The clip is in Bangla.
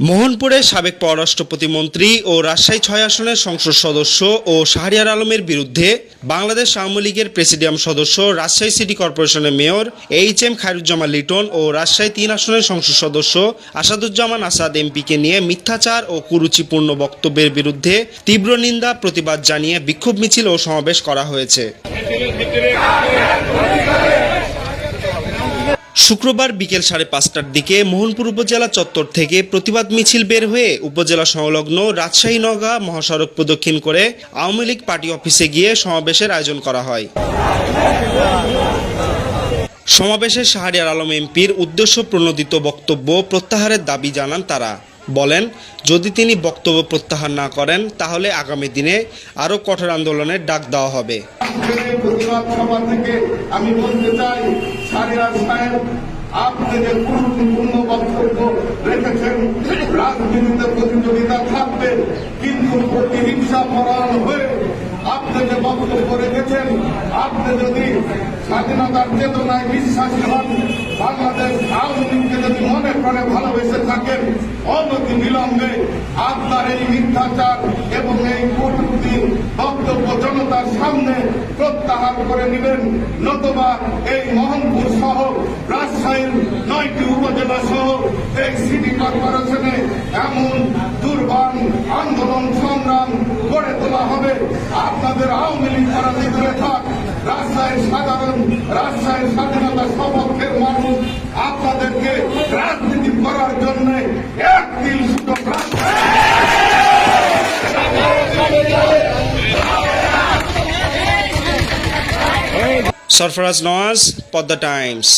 মোহনপুরে সাবেক পররাষ্ট্র প্রতিমন্ত্রী ও রাজশাহী ছয় আসনের সংসদ সদস্য ও শাহরিয়ার আলমের বিরুদ্ধে বাংলাদেশ আওয়ামী লীগের প্রেসিডিয়াম সদস্য, রাজশাহী সিটি কর্পোরেশনের mayor H M Khairuzzaman Liton ও রাজশাহী তিন আসনের সংসদ সদস্য আসাদুজ্জামান আসাদ এমপিকে নিয়ে মিথ্যাচার ও কুরুচিপূর্ণ বক্তব্যের বিরুদ্ধে তীব্র নিন্দা, প্রতিবাদ জানিয়ে বিক্ষোভ মিছিল ও সমাবেশ করা হয়েছে। শুক্রবার বিকেল সাড়ে পাঁচটার দিকে মোহনপুর উপজেলা চত্বর থেকে প্রতিবাদ মিছিল বের হয়ে উপজেলা সংলগ্ন রাজশাহী নগা মহাসড়ক প্রদক্ষিণ করে আওয়ামী লীগ পার্টি অফিসে গিয়ে সমাবেশের আয়োজন করা হয়। সমাবেশে শাহরিয়ার আলম এমপির উদ্দেশ্য প্রণোদিত বক্তব্য প্রত্যাহারের দাবি জানান তারা। বলেন, যদি তিনি বক্তব্য প্রত্যাহার না করেন, তাহলে আগামী দিনে আরও কঠোর আন্দোলনের ডাক দেওয়া হবে। প্রতিবাদ সভা থেকে আমি বলতে চাই আপনি গুরুত্বপূর্ণ বক্তব্য রেখেছেন, রাজনীতিতে প্রতিযোগিতা থাকবে, কিন্তু প্রতিহিংসা হয়ে আপনি যে বক্তব্য রেখেছেন, আপনি যদি স্বাধীনতার চেতনায় বিশ্বাসী হন, বাংলাদেশ আওয়ামী যদি মনে করে ভালোবেসে থাকেন, অনতি বিলম্বে আপনার এই মিথ্যাচার এবং এই কটূক্তি বক্তব্য জনতার সামনে প্রত্যাহার করে নেবেন, নতুবা এই মোহনপুর সহ, রাজশাহীর নয়টি উপজেলা সহ এই সিটি কর্পোরেশনে এমন দুর্বান আন্দোলন, সংগ্রাম গড়ে তোলা হবে। আপনাদের আওয়ামী লীগ করাতে দূরে থাক। রাজশাহীর সাধারণ, রাজশাহীর স্বাধীনতা সপক্ষের মানুষ আপনাদেরকে রাজনীতি করার জন্য এক দিন সুযোগ সরফরাজ নওয়াজ পদ্মা টাইমস